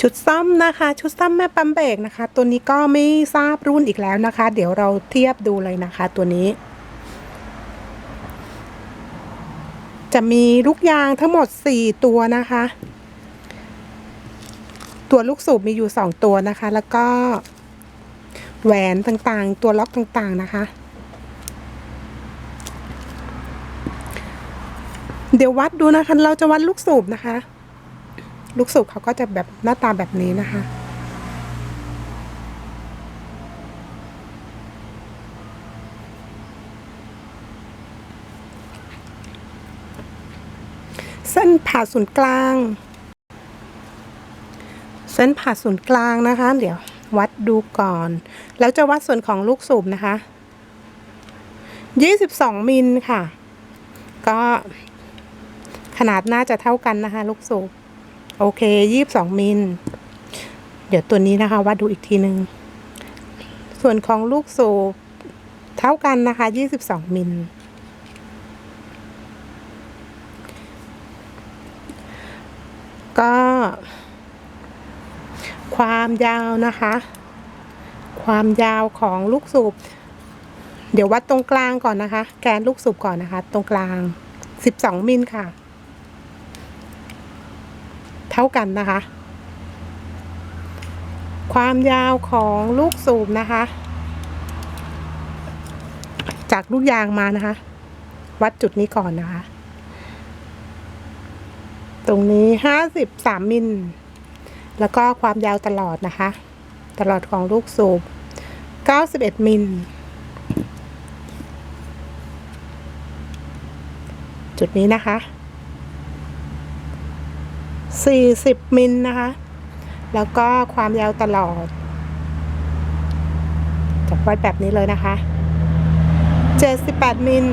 ชุดซ่อมนะคะ ชุดซ่อมแม่ปั๊มเบรกนะคะ ตัวนี้ก็ไม่ทราบรุ่นอีกแล้วนะคะ เดี๋ยวเราเทียบดูเลยนะคะ ตัวนี้ จะมีลูกยางทั้งหมด 4 ตัวนะคะ ตัวลูกสูบมีอยู่ 2 ตัวนะคะ แล้วก็แหวนต่างๆ ตัวล็อกต่างๆนะคะ เดี๋ยววัดดูนะคะ เราจะวัดลูกสูบนะคะ ลูกสูบเขาก็จะแบบหน้าตาแบบนี้นะคะ เส้นผ่าศูนย์กลาง เส้นผ่าศูนย์กลางนะคะ เดี๋ยววัดดูก่อน แล้วจะวัดส่วนของลูกสูบนะคะ 22 มิลค่ะ ก็ขนาดน่าจะเท่ากันนะคะ ลูกสูบ โอเค22มิล เดี๋ยวตัวนี้นะคะวัดดูอีกทีหนึ่ง ส่วนของลูกสูบเท่ากันนะคะ22มิล ก็ ความยาวนะคะ ความยาวของลูกสูบ เดี๋ยววัดตรงกลางก่อนนะคะ แกนลูกสูบก่อนนะคะ ตรงกลาง12มิลค่ะ เท่ากันนะคะ ความยาวของลูกสูบนะคะ จากลูกยางมานะคะ วัดจุดนี้ก่อนนะคะ ตรงนี้ห้าสิบสามมิล แล้วก็ความยาวตลอดนะคะ ตลอดของลูกสูบเก้าสิบเอ็ดมิลจุดนี้นะคะ สี่สิบมิลนะคะ แล้วก็ความยาวตลอดจับไวัดแบบนี้เลยนะคะเจ็ดสิบแปดมิล